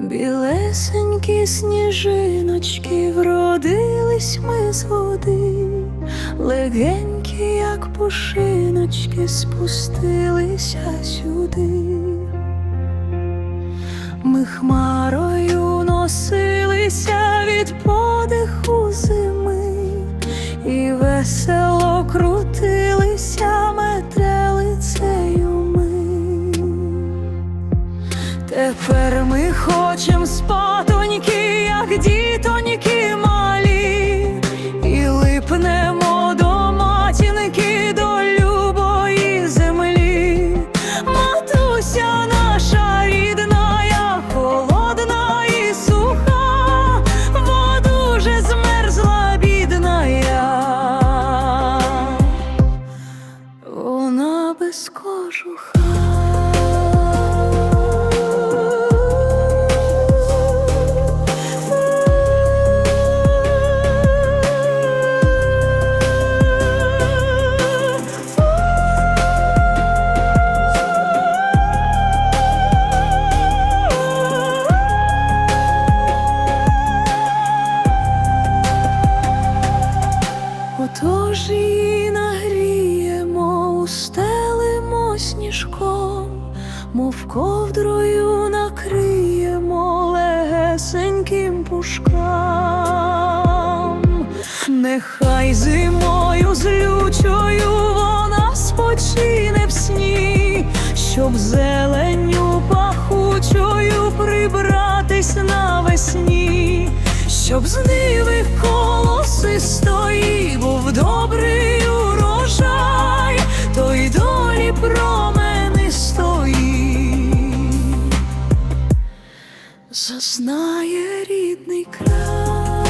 Білесенькі сніжиночки вродились ми з води, легенькі, як пушиночки, спустилися сюди. Ми хмарою носилися від подиху зими, і весело спатоньки, устелимо сніжком, мов ковдрою накриємо легесеньким пушкам. Нехай зимою злючою вона спочине в сні, щоб зеленню пахучою прибратись навесні, щоб з ниви зазнає рідний край.